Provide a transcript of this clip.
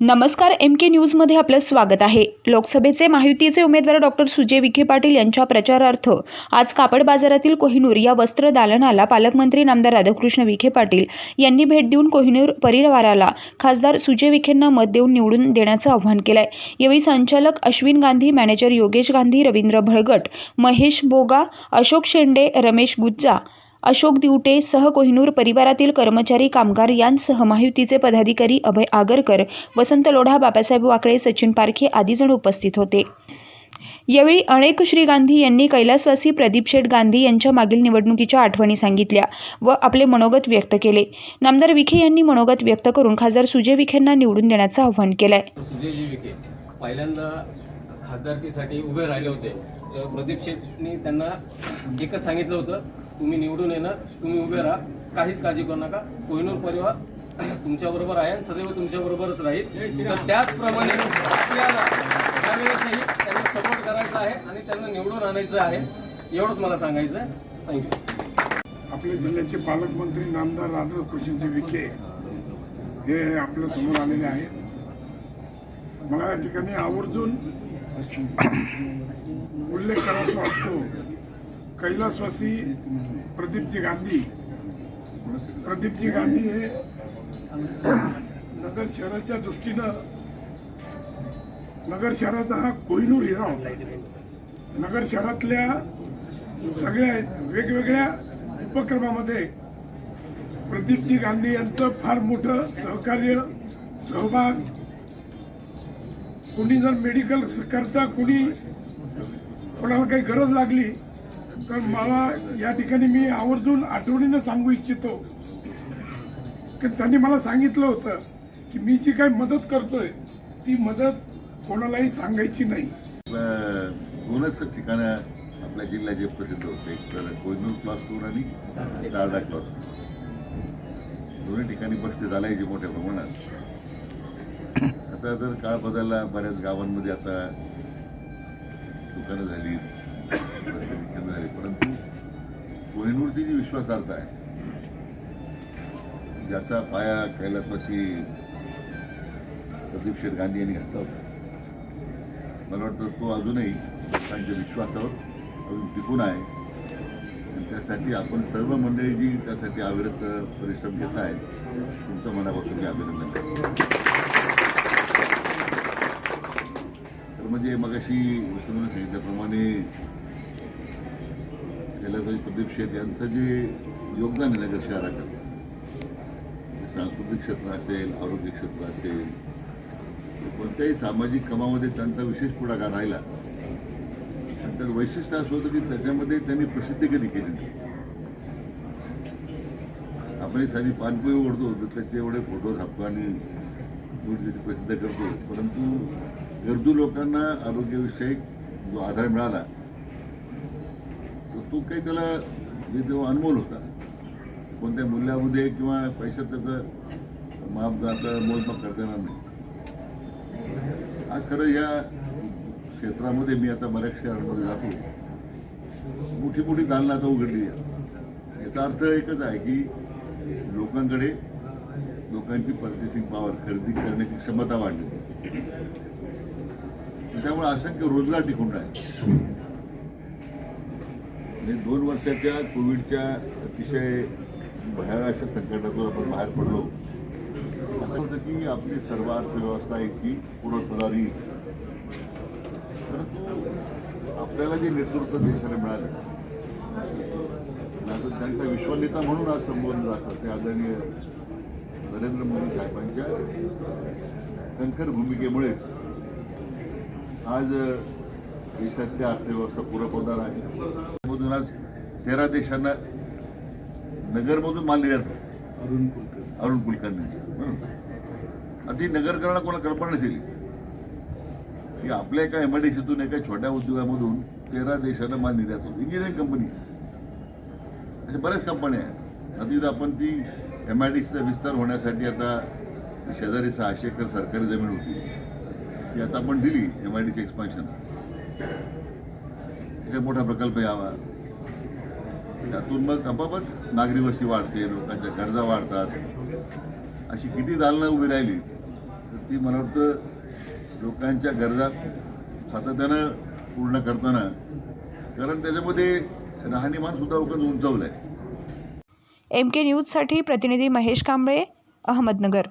नमस्कार एम के न्यूजमध्ये आपलं स्वागत आहे. लोकसभेचे महायुतीचे उमेदवार डॉक्टर सुजय विखे पाटील यांच्या प्रचारार्थ आज कापड बाजारातील कोहिनूर या वस्त्र दालनाला पालकमंत्री नामदार राधाकृष्ण विखे पाटील यांनी भेट देऊन कोहिनूर परिवाराला खासदार सुजय विखेंना मत देऊन निवडून देण्याचं आवाहन आहे यावेळी संचालक अश्विन गांधी मॅनेजर योगेश गांधी रवींद्र भळगट महेश बोगा अशोक शेंडे रमेश गुज्जा अशोक दिवटे सह कोहिनूर परिवारातील कर्मचारी कामगार यांसह महायुतीचे पदाधिकारी अभय आगरकर वसंत लोढा बाबासाहेब वाकळे सचिन पारखे आदी जण उपस्थित होते. यावेळी अनेक श्री गांधी यांनी कैलासवासी प्रदीप शेठ गांधी यांच्या मागील निवडणुकीच्या आठवणी सांगितल्या व आपले मनोगत व्यक्त केले. नामदार विखे यांनी मनोगत व्यक्त करून खासदार सुजय विखेंना निवडून देण्याचं आवाहन केलंय. सुजयजी विखे पहिल्यांदा खासदारकीसाठी उभे राहिले होते. तर प्रदीप शेठनी त्यांना एकच सांगितलं होतं तुम्ही निवडून येणार तुम्ही उभे राहा काहीच काळजी करू नका. कोहिनूर परिवार तुमच्याबरोबर आहे आणि सदैव तुमच्याबरोबरच राहील. तर त्याचप्रमाणे आपल्याला त्यावेळेसही त्यांना सपोर्ट करायचा आहे आणि त्यांना निवडून आणायचं आहे. एवढंच मला सांगायचं आहे थँक्यू आपल्या जिल्ह्याचे पालकमंत्री नामदार राधाकृष्णजी विखे हे आपल्यासमोर आलेले आहेत. मला या ठिकाणी आवर्जून उल्लेख करावा वाटतो. कैलासवासी प्रदीपजी गांधी प्रदीपजी गांधी हे नगर शहराच्या दृष्टीनं नगर शहराचा हा कोहिनूर हिरा होता. नगर शहरातल्या सगळ्या वेगवेगळ्या उपक्रमामध्ये प्रदीपजी गांधी यांचं फार मोठं सहकार्य सहभाग. कुणी जर मेडिकल करता कुणी कोणाला काही गरज लागली तर मला या ठिकाणी मी आवर्जून आठवणीनं सांगू इच्छितो. की त्यांनी मला सांगितलं होतं की मी जी काही मदत करतोय ती मदत कोणालाही सांगायची नाही. दोनच ठिकाणं आपल्या जिल्ह्याचे प्रसिद्ध होते. एक तर कोयनूर क्लॉस टूर आणि दारडा क्लॉस दोन्ही ठिकाणी बसते झालायची मोठ्या प्रमाणात. आता जर काळ बदलला बऱ्याच गावांमध्ये आता दुकानं झाली रस्ते विकत परंतु कोहिनूरची जी विश्वासार्हता आहे. ज्याचा पाया कैलासवासी प्रदीप शेठ गांधी यांनी घातला होता. मला वाटतं तो अजूनही लोकांच्या विश्वासावर अजून टिकून आहे. त्यासाठी आपण सर्व मंडळी जी त्यासाठी अविरत परिश्रम घेत आहेत तुमचं मनापासून मी अभिनंदन करतो. तर म्हणजे मगाशी वसंत सांगितल्याप्रमाणे कैलासवासी प्रदीप शेठ यांचं जे योगदान आहे नगर शहराकडे सांस्कृतिक क्षेत्र असेल आरोग्य क्षेत्र असेल कोणत्याही सामाजिक कामामध्ये त्यांचा विशेष पुढाकार राहिला आणि त्याचं वैशिष्ट्य असं होतं की त्याच्यामध्ये त्यांनी प्रसिद्धी कधी केली नाही. आपण एक साधी पानपोई ओढतो तर त्याचे एवढे फोटो छापतो आणि प्रसिद्ध करतो. परंतु गरजू लोकांना आरोग्यविषयक जो आधार मिळाला तो काही त्याला जे तेव्हा अनमोल होता. कोणत्या मूल्यामध्ये किंवा पैशात त्याचं माप जाता मोजमाप करता येणार नाही. आज खरं या क्षेत्रामध्ये मी आता बऱ्याच शहरांमध्ये जातो. मोठी मोठी दालनं आता उघडली आहे याचा अर्थ एकच आहे की लोकांकडे लोकांची पर्चेसिंग पॉवर खरेदी करण्याची क्षमता वाढली. त्यामुळे असंख्य रोजगार टिकून राहील. आणि दोन वर्षाच्या कोविडच्या अतिशय भयावह अशा संकटातून आपण बाहेर पडलो. असं होतं की आपली सर्व अर्थव्यवस्था इतकी पुढं येईल परंतु आपल्याला जे नेतृत्व देशाला मिळालं आणि त्यांचा विश्वनेता म्हणून आज संबोधलं जातं ते आदरणीय नरेंद्र मोदी साहेबांच्या कणखर भूमिकेमुळेच आज देशातली अर्थव्यवस्था पुरवणार आहे तेरा देशांना नगरमधून माल निर्यात अरुण कुलकर्णी. अरुण कुलकर्णी ही. नगरकरांना कोणा कल्पना नसेल. की आपल्या एका एमआयडीसीतून एका छोट्या उद्योगामधून तेरा देशांना माल निर्यात होतो इंजिनिअरिंग कंपनी अशा बऱ्याच कंपन्या आहेत. इथं आपण ती एम आय डी सीचा विस्तार होण्यासाठी आता शेजारी सहाशे एकर सरकारी जमीन होती. ती आता आपण दिली M I D C expansion एक मोठा प्रकल्प यावा. त्यातून मग आपापच नागरी वस्ती वाढते लोकांच्या गरजा वाढतात. अशी किती दालनं उभी राहिली तर ती मला वाटतं लोकांच्या गरजा सातत्यानं पूर्ण करताना कारण त्याच्यामध्ये राहणीमान सुद्धा लोकांचं उंचावलं आहे एम के न्यूजसाठी प्रतिनिधी महेश कांबळे अहमदनगर.